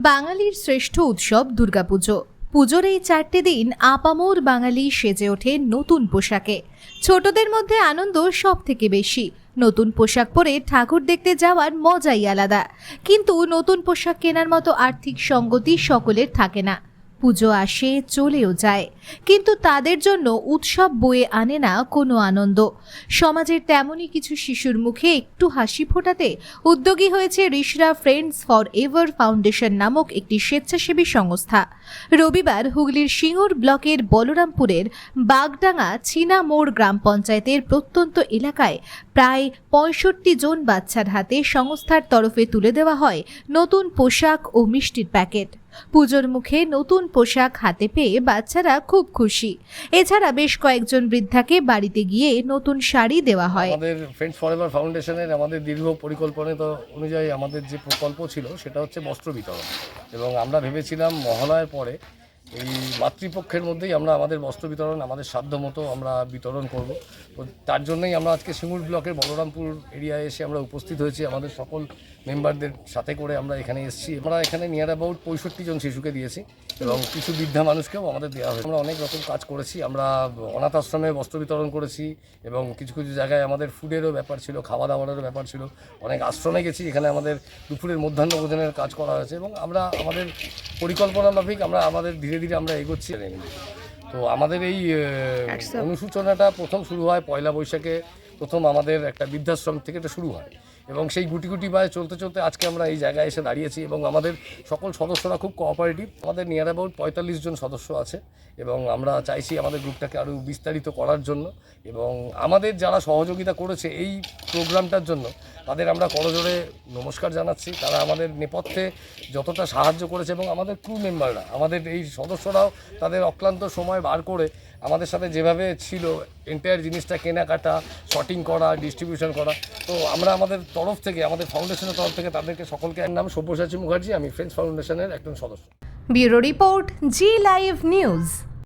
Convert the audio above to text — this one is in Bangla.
বাঙালির শ্রেষ্ঠ উৎসব দুর্গাপুজো। পুজোর এই চারটে দিন আপামোর বাঙালি সেজে ওঠে নতুন পোশাকে। ছোটদের মধ্যে আনন্দ সব থেকে বেশি। নতুন পোশাক পরে ঠাকুর দেখতে যাওয়ার মজাই আলাদা। কিন্তু নতুন পোশাক কেনার মতো আর্থিক সঙ্গতি সকলের থাকে না। পুজো আসে, চলেও যায়। কিন্তু তাদের জন্য উৎসব বয়ে আনে না কোনো আনন্দ। সমাজের তেমনই কিছু শিশুর মুখে একটু হাসি ফোটাতে উদ্যোগী হয়েছে Rishra friends forever foundation নামক একটি স্বেচ্ছাসেবী সংস্থা। রবিবার হুগলির সিঙ্গুর ব্লকের বলরামপুরের বাগডাঙ্গা মোড় গ্রাম পঞ্চায়েতের প্রত্যন্ত এলাকায় প্রায় পঁয়ষট্টি জন বাচ্চার হাতে সংস্থার তরফে তুলে দেওয়া হয় নতুন পোশাক ও মিষ্টির প্যাকেট। পুজোর মুখে নতুন পোশাক হাতে পেয়ে বাচ্চারা খুব খুশি। এছাড়া বেশ কয়েকজন বৃদ্ধাকে বাড়িতে গিয়ে নতুন শাড়ি দেওয়া হয়। আমাদের ফ্রেন্ডস ফরএভার ফাউন্ডেশনের আমাদের দীর্ঘ পরিকল্পনা অনুযায়ী আমাদের যে প্রকল্প ছিল, সেটা হচ্ছে বস্ত্র বিতরণ। এবং আমরা ভেবেছিলাম মহালয়ার পরে এই মাতৃপক্ষের মধ্যেই আমরা আমাদের বস্ত্র বিতরণ, আমাদের সাধ্য মতো আমরা বিতরণ করব। তো তার জন্যই আমরা আজকে সিঙ্গুর ব্লকের বলরামপুর এরিয়ায় এসে আমরা উপস্থিত হয়েছি। আমাদের সকল মেম্বারদের সাথে করে আমরা এখানে এসেছি। আমরা এখানে নিয়ার অ্যাবাউট পঁয়ষট্টি জন শিশুকে দিয়েছি এবং কিছু বৃদ্ধা মানুষকেও আমাদের দেওয়া হয়েছে। আমরা অনেক রকম কাজ করেছি। আমরা অনাথ আশ্রমে বস্ত্র বিতরণ করেছি এবং কিছু কিছু জায়গায় আমাদের ফুডেরও ব্যাপার ছিল খাওয়া দাওয়ারও ব্যাপার ছিল। অনেক আশ্রমে গেছি। এখানে আমাদের দুপুরের মধ্যাহ্ন ভোজনের কাজ করা হয়েছে এবং আমরা আমাদের পরিকল্পনা মাফিক আমরা আমাদের ধীরে ধীরে আমরা এগোচ্ছি। তো আমাদের এই অনুসূচনাটা প্রথম শুরু হয় পয়লা বৈশাখে। প্রথম আমাদের একটা বৃদ্ধাশ্রম থেকে এটা শুরু হয়। এবং সেই গুটি গুটি বায়ে চলতে চলতে আজকে আমরা এই জায়গায় এসে দাঁড়িয়েছি এবং আমাদের সকল সদস্যরা খুব কোঅপারেটিভ আমাদের নিয়ার অ্যাবাউট পঁয়তাল্লিশ জন সদস্য আছে এবং আমরা চাইছি আমাদের গ্রুপটাকে আরও বিস্তারিত করার জন্য এবং আমাদের যারা সহযোগিতা করেছে এই প্রোগ্রামটার জন্য, তাদের আমরা করজোরে নমস্কার জানাচ্ছি। তারা আমাদের নেপথ্যে যতটা সাহায্য করেছে এবং আমাদের ক্রু মেম্বাররা আমাদের এই সদস্যরাও তাদের অক্লান্ত সময় বার করে আমাদের সাথে যেভাবে ছিল এন্টায়ার জিনিসটা কেনাকাটা শটিং করা ডিস্ট্রিবিউশন করা। তো আমরা আমাদের তরফ থেকে, আমাদের ফাউন্ডেশনের তরফ থেকে তাদেরকে সকলকে নাম সব্যসাচী মুখার্জি, আমি ফ্রেন্ডস ফাউন্ডেশনের একজন সদস্য। Bureau report Zee live news